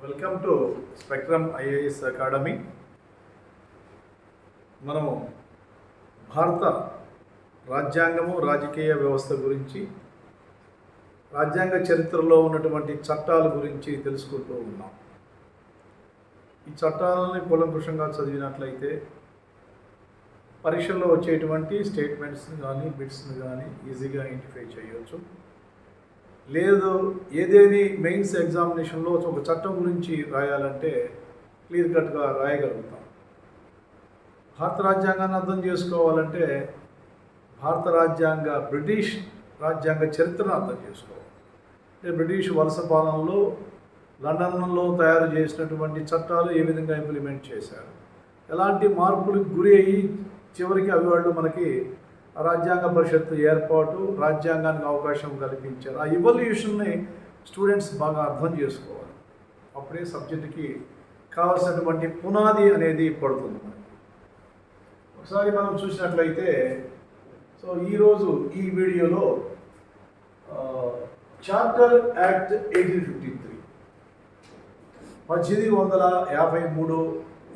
Welcome to spectrum IAS academy మనము భారత రాజ్యాంగము రాజకీయ వ్యవస్థ గురించి రాజ్యాంగ చరిత్రలో ఉన్నటువంటి చట్టాల గురించి తెలుసుకుంటూ ఉన్నాం. ఈ చట్టాలని కూలంకుషంగా చదివినట్లయితే పరీక్షల్లో వచ్చేటువంటి స్టేట్మెంట్స్ని కానీ బిట్స్ని కానీ ఈజీగా ఐడెంటిఫై చేయవచ్చు లేదు ఏదేది మెయిన్స్ ఎగ్జామినేషన్లో ఒక చట్టం గురించి రాయాలంటే క్లియర్ కట్గా రాయగలుగుతాం. భారత రాజ్యాంగాన్ని అర్థం చేసుకోవాలంటే భారత రాజ్యాంగ బ్రిటిష్ రాజ్యాంగ చరిత్రను అర్థం చేసుకోవాలి. అంటే బ్రిటిష్ వలస పాలనలో లండన్లో తయారు చేసినటువంటి చట్టాలు ఏ విధంగా ఇంప్లిమెంట్ చేశారు? ఎలాంటి మార్పులకు గురి అయ్యి చివరికి అవి వాళ్ళు మనకి రాజ్యాంగ పరిషత్తు ఏర్పాటు రాజ్యాంగానికి అవకాశం కల్పించారు. ఆ ఇవల్యూషన్ని స్టూడెంట్స్ బాగా అర్థం చేసుకోవాలి. అప్పుడే సబ్జెక్టుకి కావాల్సినటువంటి పునాది అనేది పడుతుంది మనకి. ఒకసారి మనం చూసినట్లయితే సో ఈరోజు ఈ వీడియోలో charter act eighteen fifty three పద్దెనిమిది వందల యాభై మూడు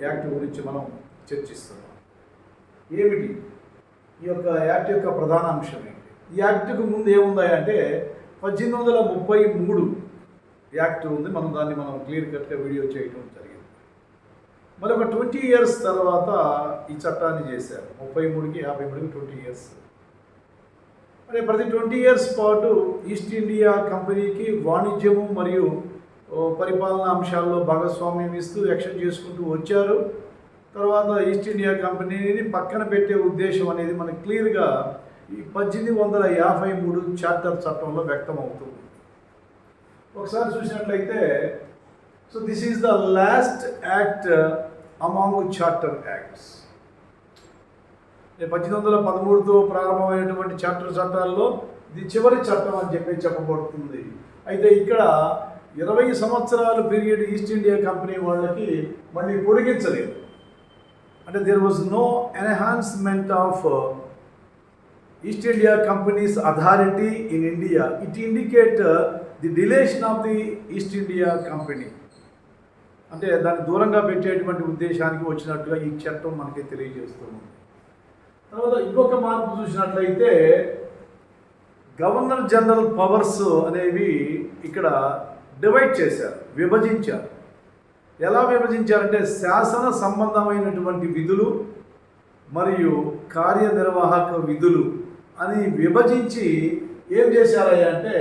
యాక్ట్ గురించి మనం చర్చిస్తున్నాం. ఏమిటి? ఈ యొక్క యాక్ట్ యొక్క ప్రధాన అంశం ఏంటి? ఈ యాక్ట్కు ముందు ఏముంది అంటే పద్దెనిమిది వందల ముప్పై మూడు యాక్ట్ ఉంది. మనం దాన్ని మనం క్లియర్ కట్గా వీడియో చేయడం జరిగింది. మరి ఒక ట్వంటీ ఇయర్స్ తర్వాత ఈ చట్టాన్ని చేశారు. ముప్పై మూడుకి యాభై మూడుకి ట్వంటీ ఇయర్స్. మరి ప్రతి ట్వంటీ ఇయర్స్ పాటు ఈస్ట్ ఇండియా కంపెనీకి వాణిజ్యము మరియు పరిపాలనా అంశాల్లో భాగస్వామ్యం ఇస్తూ యాక్షన్ చేసుకుంటూ వచ్చారు. తర్వాత ఈస్ట్ ఇండియా కంపెనీని పక్కన పెట్టే ఉద్దేశం అనేది మనకు క్లియర్గా ఈ పద్దెనిమిది వందల యాభై మూడు చార్టర్ చట్టంలో వ్యక్తమవుతుంది. ఒకసారి చూసినట్లయితే so this is the last act among charter acts పద్దెనిమిది వందల పదమూడుతో ప్రారంభమైనటువంటి చార్టర్ చట్టాల్లో ఇది చివరి చట్టం అని చెప్పి చెప్పబడుతుంది. అయితే ఇక్కడ ఇరవై సంవత్సరాలు పీరియడ్ ఈస్ట్ ఇండియా కంపెనీ వాళ్ళకి మళ్ళీ పొడిగించలేదు. అంటే there was no enhancement of East India company's authority in India it indicate the dilation of the East India company అంటే దాన్ని దూరంగా పెట్టేటువంటి ఉద్దేశానికి వచ్చినట్టుగా ఈ చట్టం మనకి తెలియజేస్తుంది. తర్వాత ఇంకొక మార్పు చూసినట్లయితే గవర్నర్ జనరల్ పవర్స్ అనేవి ఇక్కడ డివైడ్ చేశారు విభజించారు. ఎలా విభజించారంటే శాసన సంబంధమైనటువంటి విధులు మరియు కార్యనిర్వాహక విధులు అని విభజించి ఏం చేశారంటే అంటే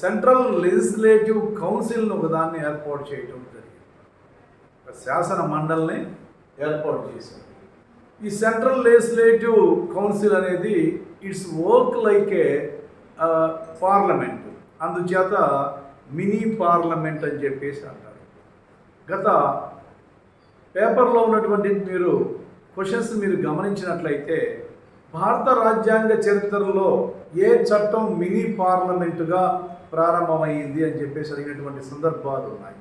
సెంట్రల్ లెజిస్లేటివ్ కౌన్సిల్ను ఒకదాన్ని ఏర్పాటు చేయడం జరిగింది. శాసన మండలిని ఏర్పాటు చేశారు. ఈ సెంట్రల్ లెజిస్లేటివ్ కౌన్సిల్ అనేది its work like a parliament. అందుచేత మినీ పార్లమెంట్ అని చెప్పేసి అంటారు. గత పేపర్లో ఉన్నటువంటి మీరు క్వశ్చన్స్ మీరు గమనించినట్లయితే భారత రాజ్యాంగ చరిత్రలో ఏ చట్టం మినీ పార్లమెంటుగా ప్రారంభమైంది అని చెప్పేసి అడిగినటువంటి సందర్భాలు ఉన్నాయి.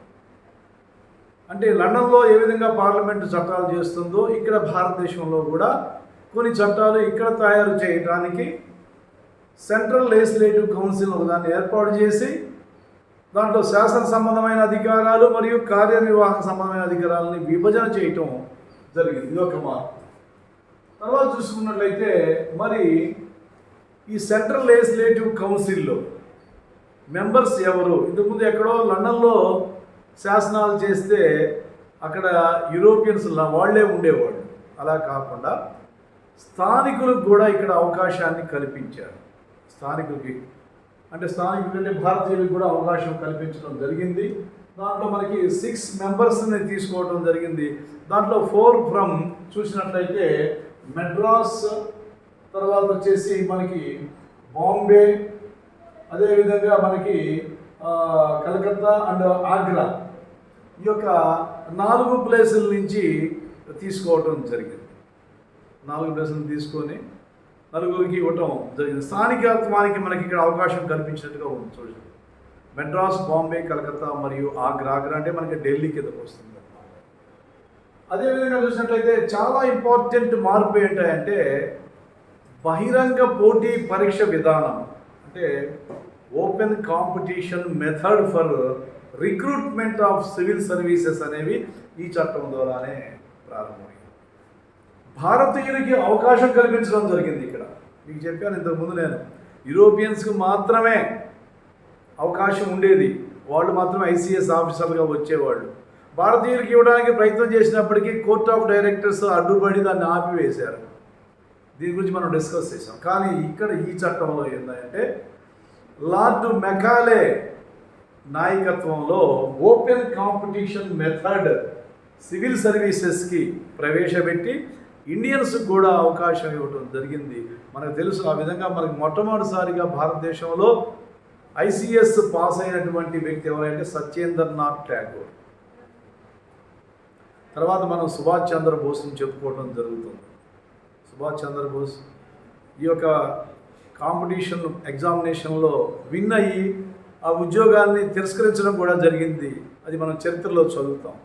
అంటే లండన్లో ఏ విధంగా పార్లమెంటు చట్టాలు చేస్తుందో ఇక్కడ భారతదేశంలో కూడా కొన్ని చట్టాలు ఇక్కడ తయారు చేయడానికి సెంట్రల్ లెజిస్లేటివ్ కౌన్సిల్ ఒకదాన్ని ఏర్పాటు చేసి దాంట్లో శాసన సంబంధమైన అధికారాలు మరియు కార్యనిర్వాహక సంబంధమైన అధికారాలని విభజన చేయటం జరిగింది. ఇది ఒక మార్పు. తర్వాత చూసుకున్నట్లయితే మరి ఈ సెంట్రల్ లెజిస్లేటివ్ కౌన్సిల్లో మెంబర్స్ ఎవరు? ఇంతకుముందు ఎక్కడో లండన్లో శాసనాలు చేస్తే అక్కడ యూరోపియన్స్ వాళ్ళే ఉండేవాళ్ళు. అలా కాకుండా స్థానికులకు కూడా ఇక్కడ అవకాశాన్ని కల్పించారు. స్థానికులకి అంటే స్థానికులు భారతీయులకు కూడా అవకాశం కల్పించడం జరిగింది. దాంట్లో మనకి సిక్స్ మెంబర్స్ని తీసుకోవడం జరిగింది. దాంట్లో ఫోర్ ఫ్రమ్ చూసినట్లయితే మెడ్రాస్ తర్వాత వచ్చేసి మనకి బాంబే అదేవిధంగా మనకి కలకత్తా అండ్ ఆగ్రా ఈ యొక్క నాలుగు ప్లేసుల నుంచి తీసుకోవటం జరిగింది. నాలుగు ప్లేసులు తీసుకొని నలుగురికి ఇవ్వటం జరిగింది. స్థానికత్వానికి మనకి ఇక్కడ అవకాశం కల్పించినట్టుగా ఉంది చూడండి. మెడ్రాస్ బాంబే కలకత్తా మరియు ఆగ్రా. ఆగ్రా అంటే మనకి ఢిల్లీ కిందకు వస్తుంది. అదేవిధంగా చూసినట్లయితే చాలా ఇంపార్టెంట్ మార్పు ఏంటంటే బహిరంగ పోటీ పరీక్ష విధానం. అంటే open competition method for recruitment of civil services అనేవి ఈ చట్టం ద్వారానే ప్రారంభమైంది భారతీయులకి అవకాశం కల్పించడం జరిగింది ఇక్కడ. మీకు చెప్పాను ఇంతకుముందు నేను. యూరోపియన్స్కి మాత్రమే అవకాశం ఉండేది. వాళ్ళు మాత్రమే ఐసీఎస్ ఆఫీసర్లుగా వచ్చేవాళ్ళు. భారతీయులకి ఇవ్వడానికి ప్రయత్నం చేసినప్పటికీ కోర్ట్ ఆఫ్ డైరెక్టర్స్ అడ్డుపడి దాన్ని ఆపివేశారు. దీని గురించి మనం డిస్కస్ చేసాం కానీ ఇక్కడ ఈ చట్టంలో ఏంటంటే లార్డ్ మెకాలే నాయకత్వంలో ఓపెన్ కాంపిటీషన్ మెథడ్ సివిల్ సర్వీసెస్కి ప్రవేశపెట్టి ఇండియన్స్కి కూడా అవకాశం ఇవ్వడం జరిగింది. మనకు తెలుసు ఆ విధంగా మనకి మొట్టమొదటిసారిగా భారతదేశంలో ఐసీఎస్ పాస్ అయినటువంటి వ్యక్తి ఎవరంటే సత్యేంద్రనాథ్ ట్యాగోర్ తర్వాత మనం సుభాష్ చంద్రబోస్ని చెప్పుకోవడం జరుగుతుంది. సుభాష్ చంద్రబోస్ ఈ యొక్క కాంపిటీషన్ ఎగ్జామినేషన్లో విన్ అయ్యి ఆ ఉద్యోగాన్ని తిరస్కరించడం కూడా జరిగింది. అది మనం చరిత్రలో చదువుతాం.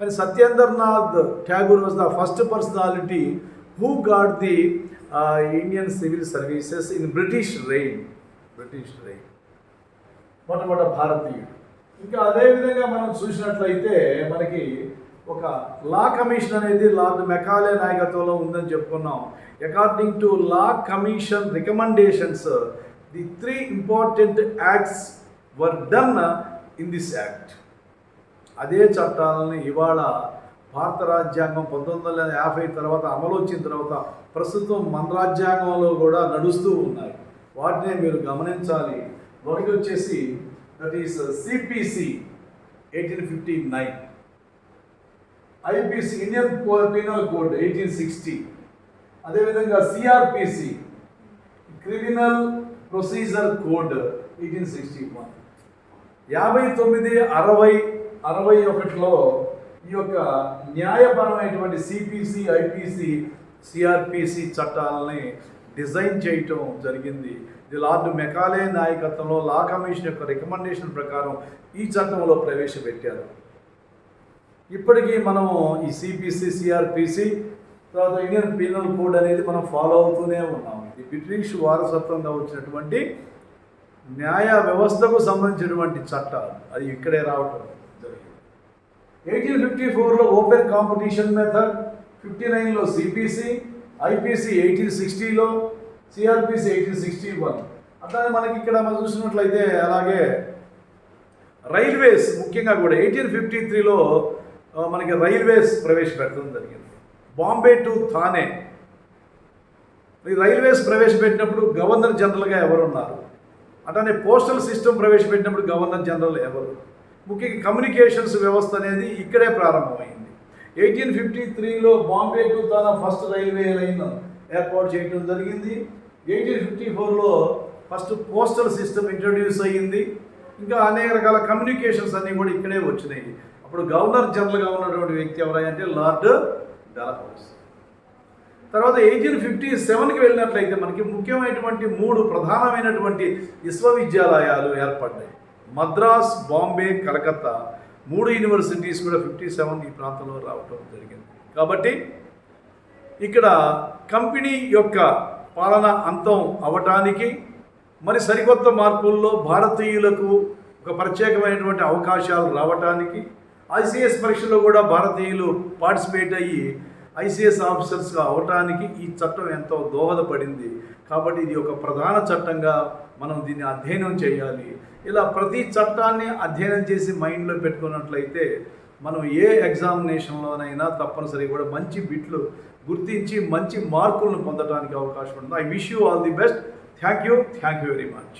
కానీ Satyendranath Tagore was the first personality who got the Indian civil services in British reign British reign మొట్టమొదటి భారతీయుడు. ఇంకా అదేవిధంగా మనం చూసినట్లయితే మనకి ఒక లా కమిషన్ అనేది లార్డ్ మెకాలే నాయకత్వంలో ఉందని చెప్పుకున్నాం. According to law commission recommendations the three important acts were done in this act అదే చట్టాలని ఇవాళ భారత రాజ్యాంగం పంతొమ్మిది వందల యాభై తర్వాత అమలు వచ్చిన తర్వాత ప్రస్తుతం మన రాజ్యాంగంలో కూడా నడుస్తూ ఉన్నాయి. వాటిని మీరు గమనించాలి. ఒకటి వచ్చేసి that is CPC eighteen fifty nine IPC Indian penal code eighteen sixty అదేవిధంగా CrPC criminal procedure code eighteen sixty one యాభై తొమ్మిది అరవై అరవై ఒకటిలో ఈ యొక్క న్యాయపరమైనటువంటి సిపిసి ఐపీసీ సిఆర్పిసి చట్టాలని డిజైన్ చేయటం జరిగింది. ఇది లార్డ్ మెకాలే నాయకత్వంలో లా కమిషన్ యొక్క రికమెండేషన్ ప్రకారం ఈ చట్టంలో ప్రవేశపెట్టారు. ఇప్పటికీ మనం ఈ సిపిసి సిఆర్పిసి తర్వాత ఇండియన్ పీనల్ కోడ్ అనేది మనం ఫాలో అవుతూనే ఉన్నాం ఇది బ్రిటిష్ వారసత్వంగా వచ్చినటువంటి న్యాయ వ్యవస్థకు సంబంధించినటువంటి చట్టాలు. అది ఇక్కడే రావటం. ఎయిటీన్ ఫిఫ్టీ ఫోర్లో ఓపెన్ కాంపిటీషన్ మెథడ్ ఫిఫ్టీ నైన్లో సిపిసి ఐపీసీ ఎయిటీన్ సిక్స్టీలో సిఆర్పిసి ఎయిటీన్ సిక్స్టీ వన్. అట్లానే మనకి ఇక్కడ మనం చూసినట్లయితే అలాగే రైల్వేస్ ముఖ్యంగా కూడా ఎయిటీన్ ఫిఫ్టీ త్రీలో మనకి రైల్వేస్ ప్రవేశపెట్టడం జరిగింది. బాంబే టు థానే. ఈ రైల్వేస్ ప్రవేశపెట్టినప్పుడు గవర్నర్ జనరల్గా ఎవరున్నారు? అట్లానే పోస్టల్ సిస్టమ్ ప్రవేశపెట్టినప్పుడు గవర్నర్ జనరల్ ఎవరు? ముఖ్యంగా కమ్యూనికేషన్స్ వ్యవస్థ అనేది ఇక్కడే ప్రారంభమైంది. ఎయిటీన్ ఫిఫ్టీ త్రీలో బాంబే టు తన ఫస్ట్ రైల్వే లైన్ ఏర్పాటు చేయడం జరిగింది. ఎయిటీన్ ఫిఫ్టీ ఫోర్లో ఫస్ట్ పోస్టల్ సిస్టమ్ ఇంట్రడ్యూస్ అయ్యింది. ఇంకా అనేక రకాల కమ్యూనికేషన్స్ అన్నీ కూడా ఇక్కడే వచ్చినాయి. అప్పుడు గవర్నర్ జనరల్గా ఉన్నటువంటి వ్యక్తి ఎవరంటే లార్డ్ డలహౌస్. తర్వాత ఎయిటీన్ ఫిఫ్టీ సెవెన్కి వెళ్ళినట్లయితే మనకి ముఖ్యమైనటువంటి మూడు ప్రధానమైనటువంటి విశ్వవిద్యాలయాలు ఏర్పడ్డాయి. మద్రాస్ బాంబే కలకత్తా మూడు యూనివర్సిటీస్ కూడా ఫిఫ్టీ సెవెన్ ఈ ప్రాంతంలో రావటం జరిగింది. కాబట్టి ఇక్కడ కంపెనీ యొక్క పాలన అంతం అవటానికి మరి సరికొత్త మార్పుల్లో భారతీయులకు ఒక ప్రత్యేకమైనటువంటి అవకాశాలు రావటానికి ఐసీఎస్ పరీక్షలో కూడా భారతీయులు పార్టిసిపేట్ అయ్యి ఐసీఎస్ ఆఫీసర్స్గా అవటానికి ఈ చట్టం ఎంతో దోహదపడింది. కాబట్టి ఇది ఒక ప్రధాన చట్టంగా మనం దీన్ని అధ్యయనం చేయాలి. ఇలా ప్రతి చట్టాన్ని అధ్యయనం చేసి మైండ్లో పెట్టుకున్నట్లయితే మనం ఏ ఎగ్జామినేషన్లోనైనా తప్పనిసరి కూడా మంచి బిట్లు గుర్తించి మంచి మార్కులను పొందడానికి అవకాశం ఉంటుంది. I wish you all the best. Thank you. Thank you very much.